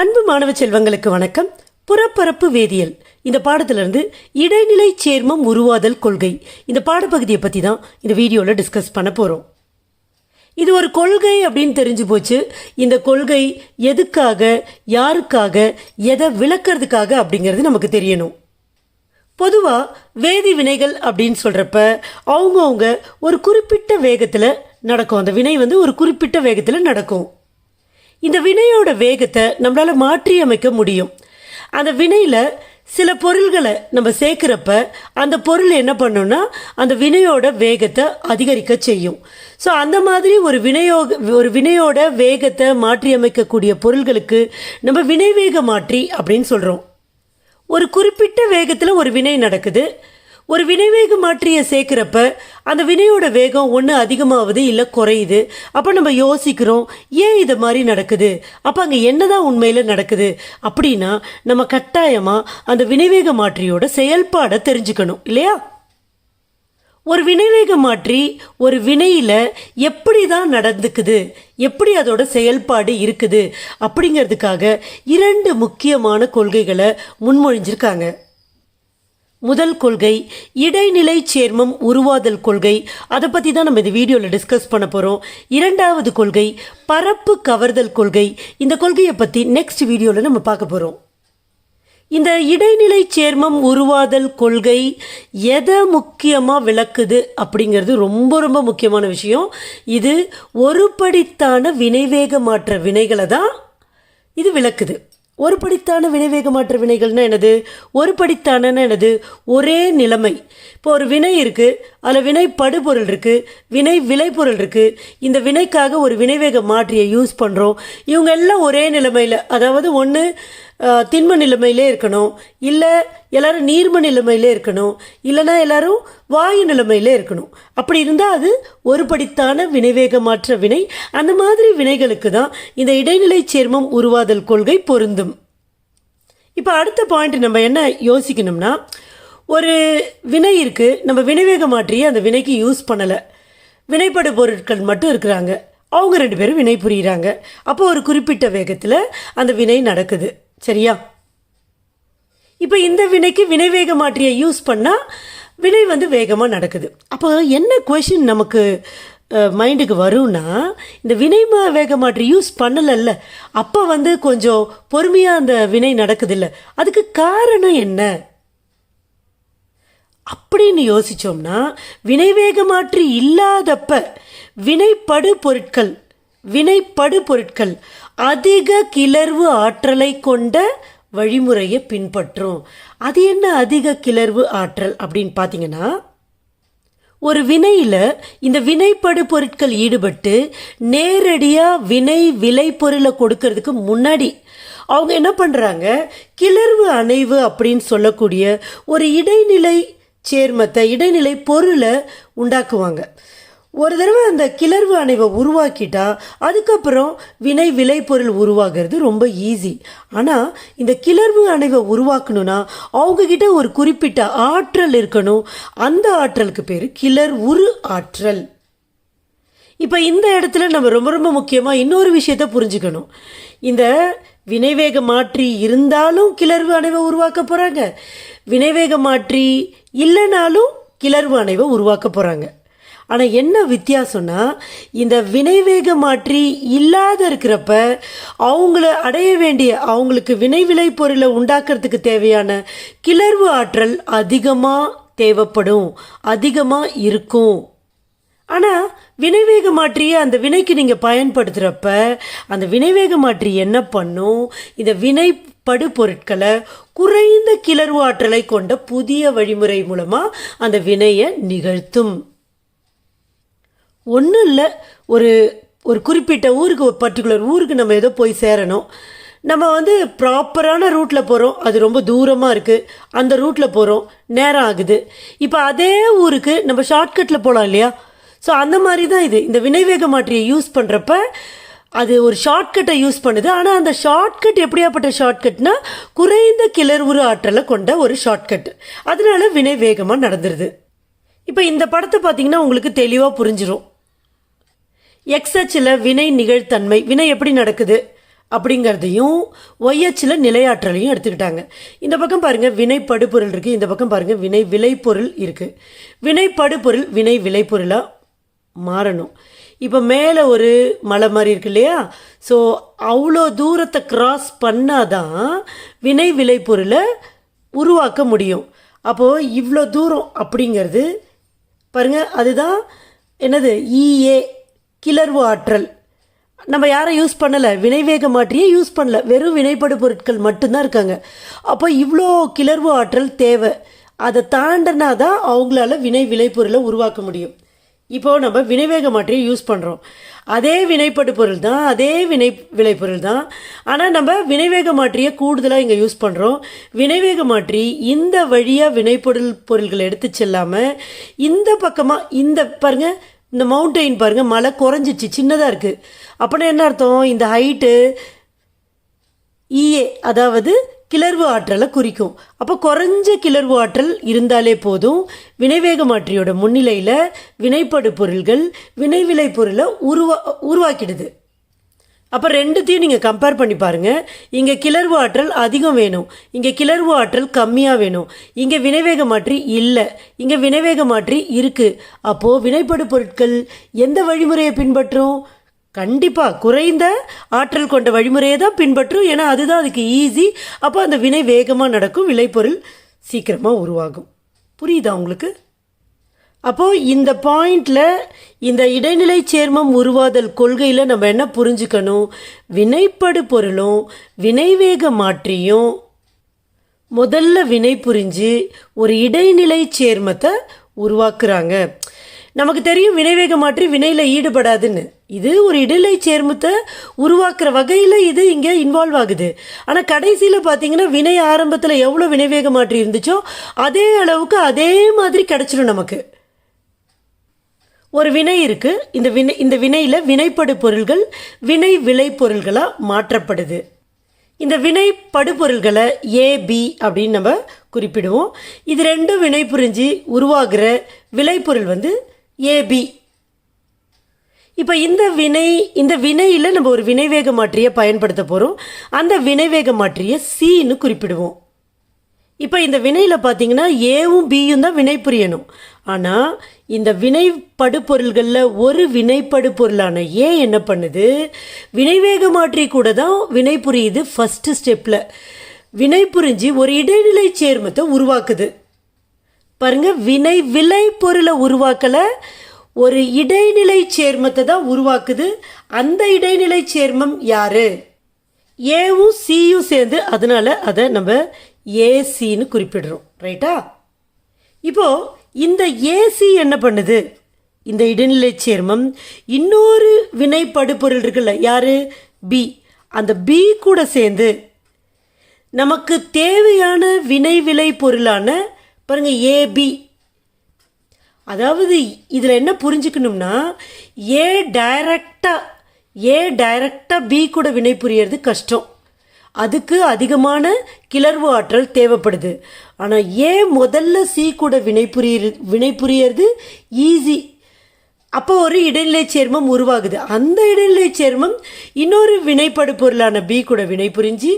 அன்பு மாணவ செல்வங்களுக்கு வணக்கம். புறப்பரப்பு வேதியியல். இந்த பாடத்திலிருந்து இடைநிலை சேர்மம் உருவாதல் கொள்கை. இந்த பாடப்பகுதியை பற்றி தான் இந்த வீடியோவில் டிஸ்கஸ் பண்ண போகிறோம் இது ஒரு கொள்கை அப்படின்னு தெரிஞ்சு போச்சு. இந்த கொள்கை எதுக்காக யாருக்காக எதை விளக்கிறதுக்காக அப்படிங்கிறது நமக்கு தெரியணும். பொதுவாக வேதி வினைகள் அப்படின்னு சொல்கிறப்ப அவங்கவுங்க ஒரு குறிப்பிட்ட வேகத்தில் நடக்கும். அந்த வினை வந்து ஒரு குறிப்பிட்ட வேகத்தில் நடக்கும். இந்த வினையோட வேகத்தை நம்மளால் மாற்றி அமைக்க முடியும். அந்த வினையில் சில பொருள்களை நம்ம சேர்க்குறப்ப அந்த பொருள் என்ன பண்ணும்னா அந்த வினையோட வேகத்தை அதிகரிக்க செய்யும். ஸோ அந்த மாதிரி ஒரு வினையோக ஒரு வினையோட வேகத்தை மாற்றி அமைக்கக்கூடிய பொருள்களுக்கு நம்ம வினைவேக மாற்றி அப்படின்னு சொல்கிறோம் ஒரு குறிப்பிட்ட வேகத்தில் ஒரு வினை நடக்குது. ஒரு வினைவேக மாற்றியை சேர்க்குறப்ப அந்த வினையோட வேகம் ஒன்று அதிகமாகுது இல்லை குறையுது. அப்போ நம்ம யோசிக்கிறோம் ஏன் இது மாதிரி நடக்குது? அப்போ அங்கே என்னதான் உண்மையில் நடக்குது? அப்படின்னா நம்ம கட்டாயமாக அந்த வினைவேக மாற்றியோட செயல்பாடை தெரிஞ்சுக்கணும் இல்லையா? ஒரு வினைவேக மாற்றி ஒரு வினையில் எப்படி தான் நடந்துக்குது? எப்படி அதோட செயல்பாடு இருக்குது? அப்படிங்கிறதுக்காக இரண்டு முக்கியமான கொள்கைகளை முன்மொழிஞ்சிருக்காங்க. முதல் கொள்கை இடைநிலை சேர்மம் உருவாதல் கொள்கை. அதை பற்றி தான் நம்ம இந்த வீடியோவில் டிஸ்கஸ் பண்ண போகிறோம் இரண்டாவது கொள்கை பரப்பு கவர்தல் கொள்கை. இந்த கொள்கையை பற்றி நெக்ஸ்ட் வீடியோவில் நம்ம பார்க்க போகிறோம் இந்த இடைநிலை சேர்மம் உருவாதல் கொள்கை எதை முக்கியமாக விளக்குது அப்படிங்கிறது ரொம்ப ரொம்ப முக்கியமான விஷயம். இது ஒரு படித்தான வினைவேக மாற்ற வினைகளை தான் இது விளக்குது. ஒரு படித்தான வினைவேக மாற்ற வினைகள்னா என்னது? ஒரு படித்தானன்னா என்னது? ஒரே நிலைமை. இப்போ ஒரு வினை இருக்குது அதில் வினை படுபொருள் இருக்குது வினை விளைபொருள் இருக்குது இந்த வினைக்காக ஒரு வினைவேக மாற்றியை யூஸ் பண்ணுறோம் இவங்க எல்லாம் ஒரே நிலைமையில் அதாவது ஒன்று திண்ம நிலைமையிலே இருக்கணும். இல்லை எல்லாரும் நீர்ம நிலைமையிலே இருக்கணும். இல்லைன்னா எல்லோரும் வாயு நிலைமையிலே இருக்கணும். அப்படி இருந்தால் அது ஒரு படித்தான வினைவேக மாற்ற வினை. அந்த மாதிரி வினைகளுக்கு தான் இந்த இடைநிலை சேர்மம் உருவாதல் கொள்கை பொருந்தும். இப்போ அடுத்த பாயிண்ட் நம்ம என்ன யோசிக்கணும்னா ஒரு வினை இருக்குது நம்ம வினைவேக மாற்றியை அந்த வினைக்கு யூஸ் பண்ணலை. வினைப்படு பொருட்கள் மட்டும் இருக்கிறாங்க. அவங்க ரெண்டு பேரும் வினை புரிகிறாங்க அப்போ ஒரு குறிப்பிட்ட வேகத்தில் அந்த வினை நடக்குது. சரியா? இப்போ இந்த வினைக்கு வினைவேக மாற்றியை யூஸ் பண்ணால் வினை வந்து வேகமாக நடக்குது. அப்போ என்ன கொஷின் நமக்கு மைண்டுக்கு வரும்னா இந்த வினை ம- வேக மாற்றி யூஸ் பண்ணலைல்ல. அப்போ வந்து கொஞ்சம் பொறுமையாக அந்த வினை நடக்குதில்ல. அதுக்கு காரணம் என்ன? அப்படின்னு யோசித்தோம்னா வினைவேக மாற்றி இல்லாதப்ப வினைப்படு பொருட்கள் வினைப்படு பொருட்கள் அதிக கிளர்வு ஆற்றலை கொண்ட வழிமுறையை பின்பற்றும். அது என்ன அதிக கிளர்வு ஆற்றல் அப்படின்னு பார்த்தீங்கன்னா ஒரு வினையில் இந்த வினைப்படு பொருட்கள் ஈடுபட்டு நேரடியாக வினை விளைபொருளை கொடுக்கறதுக்கு முன்னாடி அவங்க என்ன பண்ணுறாங்க கிளர்வு அணைவு அப்படின்னு சொல்லக்கூடிய ஒரு இடைநிலை சேர்மத்தை இடைநிலை பொருளை உண்டாக்குவாங்க. ஒரு தடவை அந்த கிளர்வு அணைவை உருவாக்கிட்டா அதுக்கப்புறம் வினை விளைபொருள் உருவாகிறது ரொம்ப ஈஸி ஆனால் இந்த கிளர்வு அணைவை உருவாக்கணும்னா அவங்கக்கிட்ட ஒரு குறிப்பிட்ட ஆற்றல் இருக்கணும். அந்த ஆற்றலுக்கு பேர் கிளர் உரு ஆற்றல். இப்போ இந்த இடத்துல நம்ம ரொம்ப ரொம்ப முக்கியமாக இன்னொரு விஷயத்த புரிஞ்சுக்கணும். இந்த வினைவேக மாற்றி இருந்தாலும் கிளர்வு அணைவை உருவாக்க போகிறாங்க வினைவேக மாற்றி இல்லைனாலும் கிளர்வு அணைவை உருவாக்க போகிறாங்க ஆனால் என்ன வித்தியாசம்னா இந்த வினைவேக மாற்றி இல்லாத இருக்கிறப்ப அவங்கள அடைய வேண்டிய அவங்களுக்கு வினைவிளை பொருளை உண்டாக்குறதுக்கு தேவையான கிளர்வு ஆற்றல் அதிகமாக தேவைப்படும் அதிகமாக இருக்கும். ஆனால் வினைவேக மாற்றியை அந்த வினைக்கு நீங்கள் பயன்படுத்துகிறப்ப அந்த வினைவேக மாற்றி என்ன பண்ணும்? இந்த வினைப்படு பொருட்களை குறைந்த கிளர்வு ஆற்றலை கொண்ட புதிய வழிமுறை மூலமாக அந்த வினையை நிகழ்த்தும். ஒன்றும் இல்லை. ஒரு ஒரு குறிப்பிட்ட ஊருக்கு ஒரு பர்டிகுலர் ஊருக்கு நம்ம ஏதோ போய் சேரணும். நம்ம வந்து ப்ராப்பரான ரூட்டில் போகிறோம் அது ரொம்ப தூரமாக இருக்குது அந்த ரூட்டில் போகிறோம் நேரம் ஆகுது. இப்போ அதே ஊருக்கு நம்ம ஷார்ட்கட்டில் போகலாம் இல்லையா? ஸோ அந்த மாதிரி தான் இது. இந்த வினைவேக மாற்றியை யூஸ் பண்ணுறப்ப அது ஒரு ஷார்ட்கட்டை யூஸ் பண்ணுது. ஆனால் அந்த ஷார்ட்கட் எப்படியாப்பட்ட ஷார்ட்கட்னா குறைந்த கிளர்வுறு ஆற்றலை கொண்ட ஒரு ஷார்ட்கட் அதனால வினை வேகமாக நடந்துருது. இப்போ இந்த படத்தை பார்த்தீங்கன்னா உங்களுக்கு தெளிவாக புரிஞ்சிரும். எக்ஸ் அச்சில் வினை நிகழ்த்தன்மை வினை எப்படி நடக்குது? அப்படிங்கிறதையும் ஒய்எச்சில் நிலையாற்றலையும் எடுத்துக்கிட்டாங்க. இந்த பக்கம் பாருங்கள் வினை படுபொருள் இருக்குது இந்த பக்கம் பாருங்கள் வினை விளைபொருள் இருக்குது வினை படுபொருள் வினை விளைபொருளாக மாறணும். இப்போ மேலே ஒரு மலை மாதிரி இருக்கு இல்லையா? ஸோ அவ்வளோ தூரத்தை கிராஸ் பண்ணாதான் வினை விளைபொருளை உருவாக்க முடியும். அப்போது இவ்வளோ தூரம் அப்படிங்கிறது பாருங்கள் அதுதான் என்னது? இஏ கிளர்வு ஆற்றல். நம்ம யாரை யூஸ் பண்ணலை. வினைவேக மாற்றியே யூஸ் பண்ணல. வெறும் வினைப்படு பொருட்கள் மட்டும்தான் இருக்காங்க. அப்போ இவ்வளோ கிளர்வு ஆற்றல் தேவை. அதை தாண்டினா தான் அவங்களால வினை விளைபொருளை உருவாக்க முடியும். இப்போ நம்ம வினைவேக மாற்றியை யூஸ் பண்ணுறோம் அதே வினைப்படு பொருள் தான் அதே வினை விளைபொருள் தான். ஆனால் நம்ம வினைவேக மாற்றியை கூடுதலாக இங்கே யூஸ் பண்ணுறோம் வினைவேக மாற்றி இந்த வழியாக வினைப்பொருள் பொருள்களை எடுத்து செல்லாமல் இந்த பக்கமாக இந்த பாருங்கள் இந்த மவுண்டெயின் பாருங்கள் மலை குறைஞ்சிச்சு சின்னதாக இருக்குது அப்படின்னா என்ன அர்த்தம்? இந்த ஹைட்டு இஏ அதாவது கிளர்வு ஆற்றலை குறிக்கும். அப்போ குறைஞ்ச கிளர்வு ஆற்றல் இருந்தாலே போதும். வினைவேக மாற்றியோட முன்னிலையில் வினைப்படு பொருள்கள் வினைவிலை பொருளை உருவா உருவாக்கிடுது. அப்போ ரெண்டுத்தையும் நீங்கள் கம்பேர் பண்ணி பாருங்கள் இங்கே கிளர்வு ஆற்றல் அதிகம் வேணும். இங்கே கிளர்வு ஆற்றல் கம்மியாக வேணும். இங்கே வினைவேக மாற்றி இல்லை. இங்கே வினைவேக மாற்றி இருக்குது அப்போது வினைப்படு பொருட்கள் எந்த வழிமுறையை பின்பற்றும்? கண்டிப்பாக குறைந்த ஆற்றல் கொண்ட வழிமுறையை தான் பின்பற்றும். ஏன்னா அதுதான் அதுக்கு ஈஸி அப்போ அந்த வினை வேகமாக நடக்கும் விளைபொருள் சீக்கிரமாக உருவாகும். புரியுதா உங்களுக்கு? அப்போது இந்த பாயிண்டில் இந்த இடைநிலை சேர்மம் உருவாதல் கொள்கையில் நம்ம என்ன புரிஞ்சுக்கணும்? வினைப்படு பொருளும் வினைவேக மாற்றியும் முதல்ல வினை புரிஞ்சு ஒரு இடைநிலை சேர்மத்தை உருவாக்குறாங்க. நமக்கு தெரியும் வினைவேக மாற்றி வினையில் ஈடுபடாதுன்னு. இது ஒரு இடைநிலை சேர்மத்தை உருவாக்குற வகையில் இது இங்கே இன்வால்வ் ஆகுது. ஆனால் கடைசியில் பார்த்தீங்கன்னா வினை ஆரம்பத்தில் எவ்வளோ வினைவேக மாற்றி இருந்துச்சோ அதே அளவுக்கு அதே மாதிரி கிடச்சிடும் நமக்கு. ஒரு வினை இருக்குது இந்த வினை இந்த வினையில் வினைப்படு பொருள்கள் வினை விளை பொருள்களாக மாற்றப்படுது. இந்த வினை படுபொருள்களை ஏபி அப்படின்னு நம்ம குறிப்பிடுவோம். இது ரெண்டும் வினை புரிஞ்சு உருவாகிற விளைபொருள் வந்து ஏபி இப்போ இந்த வினை இந்த வினையில் நம்ம ஒரு வினைவேக மாற்றியை பயன்படுத்த போகிறோம் அந்த வினைவேக மாற்றியை சின்னு குறிப்பிடுவோம். இப்போ இந்த வினையில் பார்த்தீங்கன்னா ஏவும் பியும் தான் வினை புரியணும். ஆனால் இந்த வினைப்படு பொருள்களில் ஒரு வினைப்படு பொருளான ஏ என்ன பண்ணுது? வினைவேக மாற்றி கூட தான் வினை புரியுது ஃபஸ்ட்டு ஸ்டெப்பில் வினை புரிஞ்சு ஒரு இடைநிலை சேர்மத்தை உருவாக்குது. பாருங்க வினை விலை பொருளை உருவாக்கல ஒரு இடைநிலை சேர்மத்தை தான் உருவாக்குது. அந்த இடைநிலை சேர்மம் யாரு? ஏவும் சியும் சேர்ந்து அதனால அதை நம்ம ஏசின்னு குறிப்பிடுறோம். ரைட்டா இப்போது இந்த ஏசி என்ன பண்ணுது? இந்த இடைநிலை சேர்மம் இன்னொரு வினை படுபொருள் இருக்குல்ல யாரு? பி அந்த பி கூட சேர்ந்து நமக்கு தேவையான வினை விலை பொருளான பாருங்க ஏபி அதாவது இதில் என்ன புரிஞ்சுக்கணும்னா ஏ டைரக்டாக ஏ டைரக்டாக பி கூட வினை புரியறது கஷ்டம். அதுக்கு அதிகமான கிளர்வு ஆற்றல் தேவைப்படுது. ஆனால் ஏன் முதல்ல சி கூட வினை வினைபுரியறது? ஈஸி அப்போ ஒரு இடைநிலை சேர்மம் உருவாகுது. அந்த இடைநிலை சேர்மம் இன்னொரு வினைப்படு பொருளான பி கூட வினை புரிஞ்சு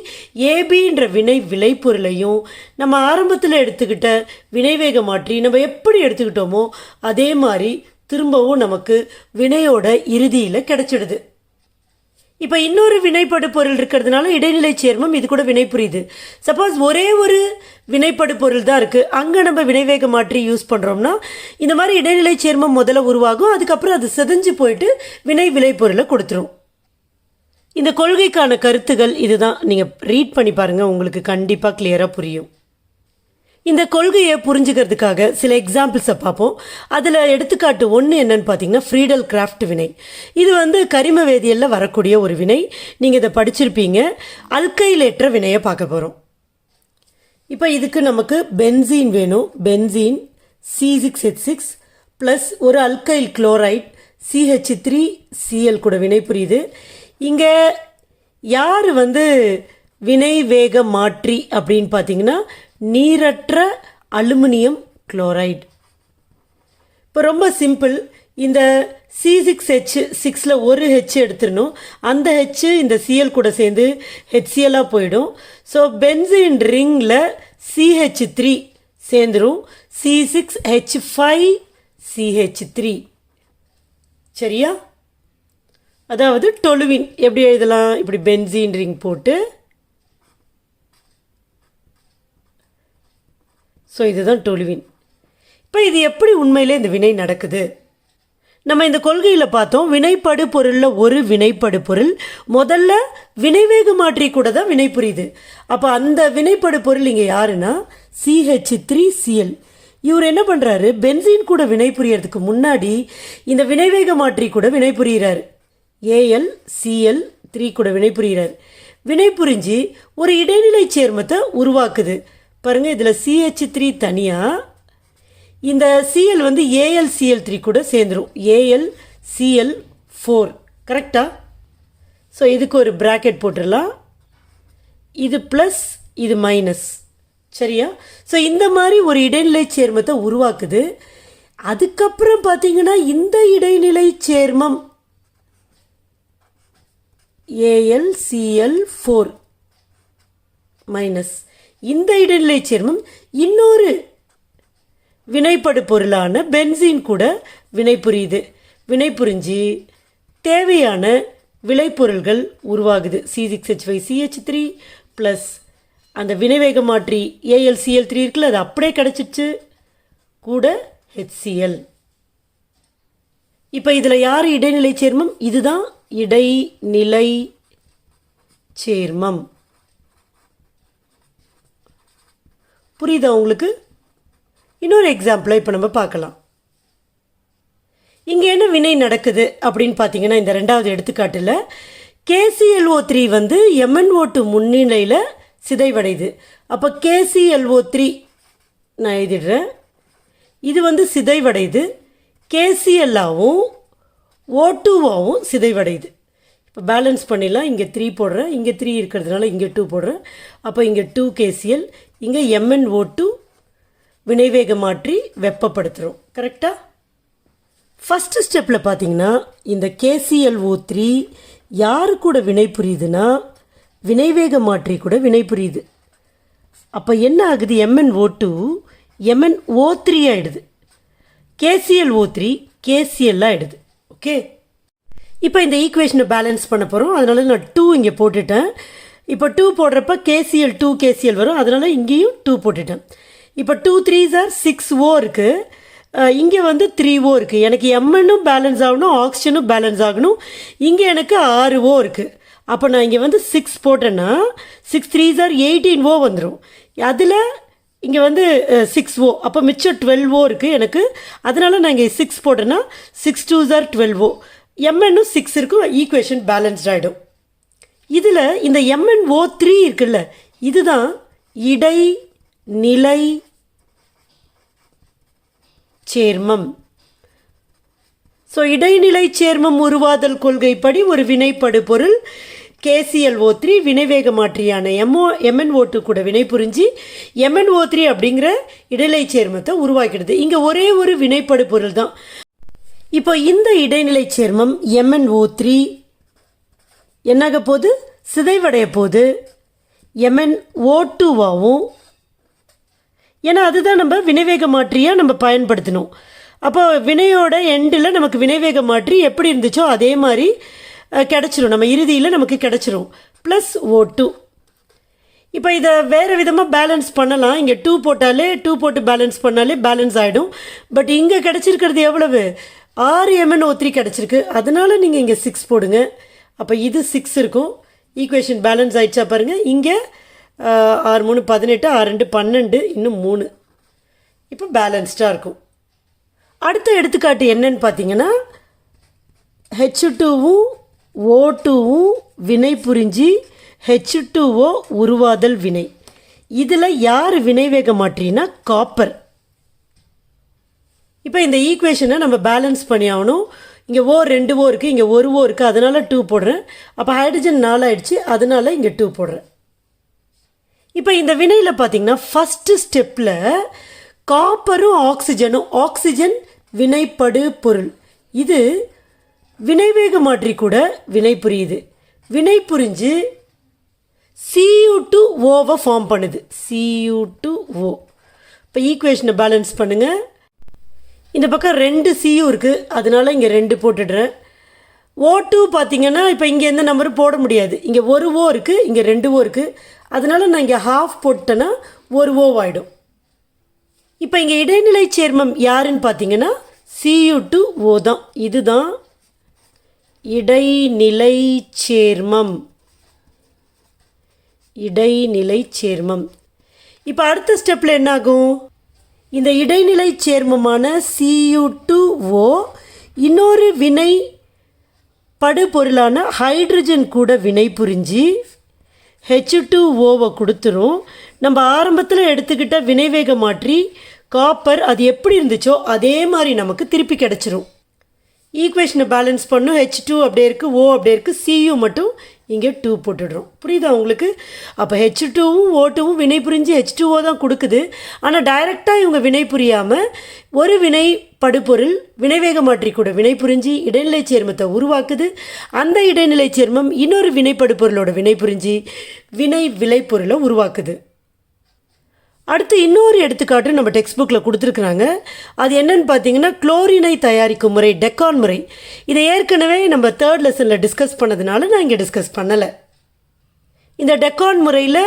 ஏபின்ற வினை விளைபொருளையும் நம்ம ஆரம்பத்தில் எடுத்துக்கிட்ட வினைவேக மாற்றி நம்ம எப்படி எடுத்துக்கிட்டோமோ அதே மாதிரி திரும்பவும் நமக்கு வினையோட இறுதியில் கிடச்சிடுது. இப்போ இன்னொரு வினைப்படு பொருள் இருக்கிறதுனால இடைநிலை சேர்மம் இது கூட வினை புரியுது. சப்போஸ் ஒரே ஒரு வினைப்படு பொருள் தான் இருக்குது அங்கே நம்ம வினைவேக மாற்றி யூஸ் பண்ணுறோம்னா இந்த மாதிரி இடைநிலை சேர்மம் முதல்ல உருவாகும். அதுக்கப்புறம் அது செதஞ்சு போயிட்டு வினை விளைபொருளை கொடுத்துரும். இந்த கொள்கைக்கான கருத்துகள் இதுதான். நீங்கள் ரீட் பண்ணி பாருங்கள் உங்களுக்கு கண்டிப்பாக கிளியராக புரியும். இந்த கொள்கையை புரிஞ்சுக்கிறதுக்காக சில எக்ஸாம்பிள்ஸை பார்ப்போம். அதில் எடுத்துக்காட்டு ஒன்று என்னன்னு பார்த்தீங்கன்னா ஃப்ரீடல் கிராஃப்ட் வினை. இது வந்து கரிம வேதியியலில் வரக்கூடிய ஒரு வினை. நீங்கள் இதை படிச்சிருப்பீங்க. அல்கைலேற்ற வினையை பார்க்க போகிறோம் இப்போ இதுக்கு நமக்கு பென்சீன் வேணும். Benzene C six H six plus ஒரு alkyl chloride CH three CL கூட வினை புரியுது. இங்கே யார் வந்து வினை வேக மாற்றி அப்படின்னு பார்த்தீங்கன்னா நீரற்ற அலுமினியம் குளோரைடு. இப்போ ரொம்ப சிம்பிள். இந்த சி சிக்ஸ் ஹெச் சிக்ஸில் ஒரு ஹெச் எடுத்துடணும். அந்த ஹெச் இந்த சிஎல் கூட சேர்ந்து ஹெச்சிஎல்லாக போயிடும். ஸோ பென்சின் ரிங்கில் சிஹெச் த்ரீ சேர்ந்துடும் C six H five CH three சரியா? அதாவது டொலுவின் எப்படி எழுதலாம்? இப்படி பென்சின் ரிங் போட்டு ஸோ இதுதான் டொலுவின் இப்போ இது எப்படி உண்மையில் இந்த வினை நடக்குது? நம்ம இந்த கொள்கையில் பார்த்தோம் வினைப்படு பொருளில் ஒரு வினைப்படு பொருள் முதல்ல வினைவேக மாற்றி கூட தான் வினை புரியுது. அப்போ அந்த வினைப்படு பொருள் இங்கே யாருன்னா சிஹெச் த்ரீ சிஎல் இவர் என்ன பண்ணுறாரு பென்சின் கூட வினை புரியறதுக்கு முன்னாடி இந்த வினைவேக மாற்றி கூட வினை புரிகிறார் ஏஎல் சிஎல் த்ரீ கூட வினை புரிகிறார் வினை புரிஞ்சு ஒரு இடைநிலை சேர்மத்தை உருவாக்குது. பாருங்க இதில் சிஹெச் த்ரீ தனியாக இந்த சிஎல் வந்து ஏஎல் சிஎல் த்ரீ கூட சேர்ந்துரும். ஏஎல் சிஎல் ஃபோர் கரெக்டா ஸோ இதுக்கு ஒரு ப்ராக்கெட் போட்டுடலாம் இது ப்ளஸ் இது மைனஸ் சரியா? ஸோ இந்த மாதிரி ஒரு இடைநிலை சேர்மத்தை உருவாக்குது. அதுக்கப்புறம் பார்த்தீங்கன்னா இந்த இடைநிலை சேர்மம் ஏஎல் சிஎல் ஃபோர் மைனஸ் இந்த இடைநிலை சேர்மம் இன்னொரு வினைப்படு பொருளான பென்சீன் கூட வினைபுரியுது. வினைபுரிஞ்சு தேவையான விளைபொருள்கள் உருவாகுது. C six H five CH three plus அந்த வினைவேக மாற்றி ஏஎல்சிஎல் த்ரீ இருக்குல்ல அது அப்படியே கிடச்சிச்சு. கூட ஹெச்சிஎல் இப்போ இதில் யார் இடைநிலை சேர்மம்? இதுதான் இடைநிலை சேர்மம். புரியுதா உங்களுக்கு? இன்னொரு எக்ஸாம்பிளை இப்போ நம்ம பார்க்கலாம். இங்கே என்ன வினை நடக்குது அப்படின்னு பார்த்தீங்கன்னா இந்த ரெண்டாவது எடுத்துக்காட்டில் கேசிஎல்ஓ த்ரீ வந்து எம்என்ஓ டூ முன்னிலையில் சிதைவடையுது. அப்போ கேசிஎல்ஓ த்ரீ நான் எழுதிடுறேன். இது வந்து சிதைவடையுது. கேசிஎல்லாவும் ஓ டூவாகவும் சிதைவடையுது. இப்போ பேலன்ஸ் பண்ணிடலாம். இங்கே த்ரீ போடுறேன். இங்கே த்ரீ இருக்கிறதுனால இங்கே டூ போடுறேன். அப்போ இங்கே டூ கேசிஎல் இங்கே எம்என்ஓ டூ வினைவேக மாற்றி வெப்பப்படுத்துகிறோம் கரெக்டாக ஃபஸ்ட்டு ஸ்டெப்பில் பார்த்தீங்கன்னா இந்த கேசிஎல்ஓ த்ரீ யாரு கூட வினை புரியுதுன்னா வினைவேக மாற்றி கூட வினை புரியுது. அப்போ என்ன ஆகுது? MN O two MN O three ஆகிடுது கேசிஎல் ஓ த்ரீ கேசிஎல் ஆகிடுது ஓகே இப்போ இந்த ஈக்குவேஷனை பேலன்ஸ் பண்ண போகிறோம் அதனால நான் டூ இங்கே போட்டுட்டேன். இப்போ டூ போடுறப்ப கேசிஎல் டூ கேசிஎல் வரும். அதனால் இங்கேயும் டூ போட்டுட்டேன். இப்போ two three sir six O இருக்குது இங்கே வந்து த்ரீ ஓ இருக்குது எனக்கு எம்என்னும் பேலன்ஸ் ஆகணும் ஆக்சிஜனும் பேலன்ஸ் ஆகணும். இங்கே எனக்கு ஆறு ஓ இருக்குது அப்போ நான் இங்கே வந்து சிக்ஸ் போட்டேன்னா six three are eighteen O வந்துடும் அதில் இங்கே வந்து சிக்ஸ் ஓ அப்போ மிச்சம் டுவெல் ஓ இருக்குது எனக்கு. அதனால் நான் இங்கே சிக்ஸ் போட்டேன்னா six two sir twelve O எம்என்னும் சிக்ஸ் இருக்கும். ஈக்குவேஷன் பேலன்ஸ்ட் ஆகிடும் இதில் இந்த எம்என் ஓ த்ரீ இருக்குல்ல இதுதான் இடை நிலை சேர்மம். ஸோ இடைநிலை சேர்மம் உருவாதல் கொள்கைப்படி ஒரு வினைப்படு பொருள் கேசிஎல்ஓ த்ரீ வினைவேக மாற்றியான எம்ஓ எம்என்ஓ டூ கூட வினை புரிஞ்சு எம்என்ஓ த்ரீ அப்படிங்கிற இடைநிலை சேர்மத்தை உருவாக்கிடுது. இங்கே ஒரே ஒரு வினைப்படு பொருள் தான் இப்போ இந்த இடைநிலை சேர்மம் எம்என்ஓ த்ரீ என்னாக போது சிதைவடைய போது எம்என் ஓ டூவாகவும் ஏன்னா அதுதான் நம்ம வினைவேக மாற்றியாக நம்ம பயன்படுத்தணும் அப்போ வினையோட எண்டில் நமக்கு வினைவேக மாற்றி எப்படி இருந்துச்சோ அதே மாதிரி கிடச்சிரும். நம்ம இறுதியில் நமக்கு கிடச்சிரும். ப்ளஸ் ஓ டூ இப்போ இதை வேறு விதமாக பேலன்ஸ் பண்ணலாம். இங்கே டூ போட்டாலே டூ போட்டு பேலன்ஸ் பண்ணாலே பேலன்ஸ் ஆகிடும் பட் இங்கே கிடச்சிருக்கிறது எவ்வளவு? ஆறு எம்என் ஓ த்ரீ கிடச்சிருக்கு. அதனால் நீங்கள் இங்கே சிக்ஸ் போடுங்க. அப்போ இது சிக்ஸ் இருக்கும். ஈக்குவேஷன் பேலன்ஸ் ஆகிடுச்சா பாருங்கள் இங்கே ஆறு மூணு பதினெட்டு ஆறு ரெண்டு பன்னெண்டு இன்னும் மூணு. இப்போ பேலன்ஸ்டாக இருக்கும். அடுத்த எடுத்துக்காட்டு என்னன்னு பார்த்தீங்கன்னா ஹெச் டூவும் ஓ டூவும் வினை புரிஞ்சு ஹெச் டூஓ உருவாதல் வினை. இதில் யார் வினைவேக மாற்றினா காப்பர் இப்போ இந்த ஈக்குவேஷனை நம்ம பேலன்ஸ் பண்ணி ஆகணும். இங்கே ஓ ரெண்டு ஓ இருக்குது இங்கே ஒரு ஓ இருக்குது அதனால் டூ போடுறேன். அப்போ ஹைட்ரஜன் நாலாயிடுச்சு அதனால் இங்கே டூ போடுறேன். இப்போ இந்த வினையில் பார்த்தீங்கன்னா ஃபஸ்ட்டு ஸ்டெப்பில் காப்பரும் ஆக்சிஜனும் ஆக்சிஜன் வினைப்படு பொருள். இது வினைவேக மாற்றி கூட வினை புரியுது. வினை புரிஞ்சு சியூ டு ஓவை ஃபார்ம் பண்ணுது. சியூ டு ஓ இப்போ ஈக்குவேஷனை பேலன்ஸ் பண்ணுங்கள் இந்த பக்கம் ரெண்டு சியும் இருக்குது அதனால இங்கே ரெண்டு போட்டுடுறேன். ஓ டூ பார்த்தீங்கன்னா இப்போ இங்கே எந்த நம்பரும் போட முடியாது. இங்கே ஒரு ஓ இருக்குது இங்கே ரெண்டு ஓ இருக்குது அதனால் நான் இங்கே ஹாஃப் போட்டேன்னா ஒரு ஓ ஆகிடும் இப்போ இங்கே இடைநிலை சேர்மம் யாருன்னு பார்த்தீங்கன்னா சியூ டு ஓ தான். இதுதான் இடைநிலை சேர்மம். இடைநிலை சேர்மம். இப்போ அடுத்த ஸ்டெப்பில் என்னாகும்? இந்த இடைநிலை சேர்மமான சியூ டு ஓ இன்னொரு வினை படுபொருளான ஹைட்ரஜன் கூட வினை புரிஞ்சு ஹெச் டூ ஓவை கொடுத்துரும். நம்ம ஆரம்பத்தில் எடுத்துக்கிட்ட வினைவேக மாற்றி காப்பர் அது எப்படி இருந்துச்சோ அதே மாதிரி நமக்கு திருப்பி கிடச்சிரும். ஈக்குவேஷனை பேலன்ஸ் பண்ணும். ஹெச் டூ அப்படியே இருக்குது ஓ அப்படியே இருக்குது சியு மட்டும் இங்கே டூ போட்டுடுறோம். புரியுதா உங்களுக்கு? அப்போ ஹெச் டூவும் ஓட்டுவும் வினை புரிஞ்சு ஹெச் டூஓ தான் கொடுக்குது. ஆனால் டைரெக்டாக இவங்க வினை புரியாமல் ஒரு வினை படுபொருள் வினைவேக மாற்றி கூட வினை புரிஞ்சு இடைநிலை சேர்மத்தை உருவாக்குது. அந்த இடைநிலை சேர்மம் இன்னொரு வினைப்படுபொருளோட வினை புரிஞ்சு வினை விளைபொருளை உருவாக்குது. அடுத்து இன்னொரு எடுத்துக்காட்டு நம்ம டெக்ஸ்ட் புக்கில் கொடுத்துருக்குறாங்க. அது என்னன்னு பார்த்தீங்கன்னா குளோரினை தயாரிக்கும் முறை டெக்கான் முறை. இதை ஏற்கனவே நம்ம தேர்ட் லெசனில் டிஸ்கஸ் பண்ணதுனால நான் இங்கே டிஸ்கஸ் பண்ணலை. இந்த டெக்கான் முறையில்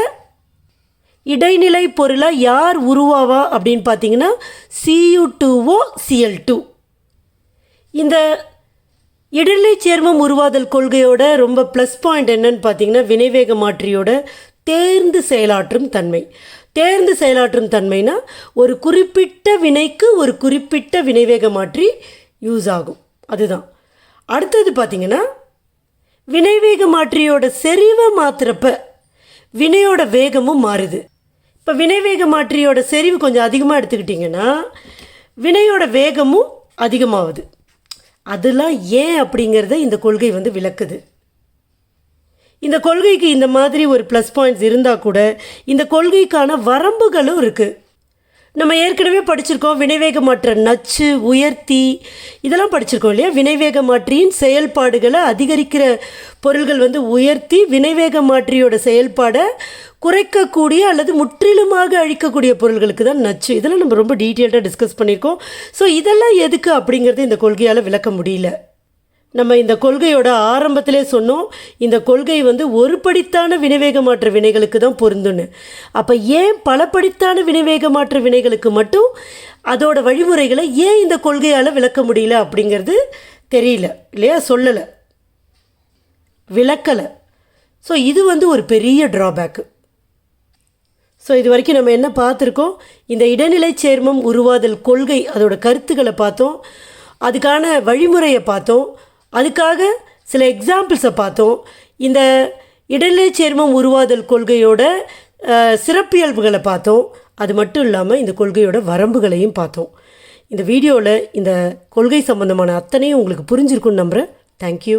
இடைநிலை பொருளாக யார் உருவாவா அப்படின்னு பார்த்தீங்கன்னா சியு டூஓ சிஎல் டூ இந்த இடைநிலை சேர்மம் உருவாதல் கொள்கையோட ரொம்ப ப்ளஸ் பாயிண்ட் என்னன்னு பார்த்தீங்கன்னா வினைவேக மாற்றியோட தேர்ந்து செயலாற்றும் தன்மை. தேர்ந்து செயலாற்றும் தன்மைனா ஒரு குறிப்பிட்ட வினைக்கு ஒரு குறிப்பிட்ட வினைவேக மாற்றி யூஸ் ஆகும். அதுதான். அடுத்தது பார்த்தீங்கன்னா வினைவேக மாற்றியோட செறிவை மாத்திரப்ப வினையோட வேகமும் மாறுது. இப்போ வினைவேக மாற்றியோட செறிவு கொஞ்சம் அதிகமாக எடுத்துக்கிட்டிங்கன்னா வினையோட வேகமும் அதிகமாகுது. அதெல்லாம் ஏன் அப்படிங்கிறத இந்த கொள்கை வந்து விளக்குது. இந்த கொள்கைக்கு இந்த மாதிரி ஒரு ப்ளஸ் பாயிண்ட்ஸ் இருந்தால் கூட இந்த கொள்கைக்கான வரம்புகளும் இருக்குது நம்ம ஏற்கனவே படிச்சிருக்கோம் வினைவேக மாற்ற நச்சு உயர்த்தி இதெல்லாம் படிச்சிருக்கோம் இல்லையா? வினைவேக மாற்றியின் செயல்பாடுகளை அதிகரிக்கிற பொருள்கள் வந்து உயர்த்தி வினைவேக மாற்றியோட செயல்பாடை குறைக்கக்கூடிய அல்லது முற்றிலுமாக அழிக்கக்கூடிய பொருள்களுக்கு தான் நச்சு. இதெல்லாம் நம்ம ரொம்ப டீட்டெயில்டாக டிஸ்கஸ் பண்ணியிருக்கோம். ஸோ இதெல்லாம் எதுக்கு அப்படிங்கிறது இந்த கொள்கையால் விளக்க முடியல. நம்ம இந்த கொள்கையோட ஆரம்பத்திலே சொன்னோம் இந்த கொள்கை வந்து ஒரு படித்தான வினைவேக மாற்ற வினைகளுக்கு தான் பொருந்துன்னு அப்போ ஏன் பலப்படித்தான வினைவேக மாற்ற வினைகளுக்கு மட்டும் அதோட வழிமுறைகளை ஏன் இந்த கொள்கையால் விளக்க முடியல அப்படிங்கிறது தெரியல இல்லையா? சொல்லலை. விளக்கலை. ஸோ இது வந்து ஒரு பெரிய ட்ராபேக்கு ஸோ இது வரைக்கும் நம்ம என்ன பார்த்துருக்கோம்? இந்த இடைநிலை சேர்மம் உருவாதல் கொள்கை அதோட கருத்துக்களை பார்த்தோம். அதுக்கான வழிமுறையை பார்த்தோம். அதுக்காக சில எக்ஸாம்பிள்ஸை பார்த்தோம். இந்த இடைநிலை சேர்மம் உருவாதல் கொள்கையோட சிறப்பியல்புகளை பார்த்தோம். அது மட்டும் இல்லாமல் இந்த கொள்கையோட வரம்புகளையும் பார்த்தோம். இந்த வீடியோவில் இந்த கொள்கை சம்பந்தமான அத்தனையும் உங்களுக்கு புரிஞ்சிருக்குன்னு நம்புகிறேன் தேங்க்யூ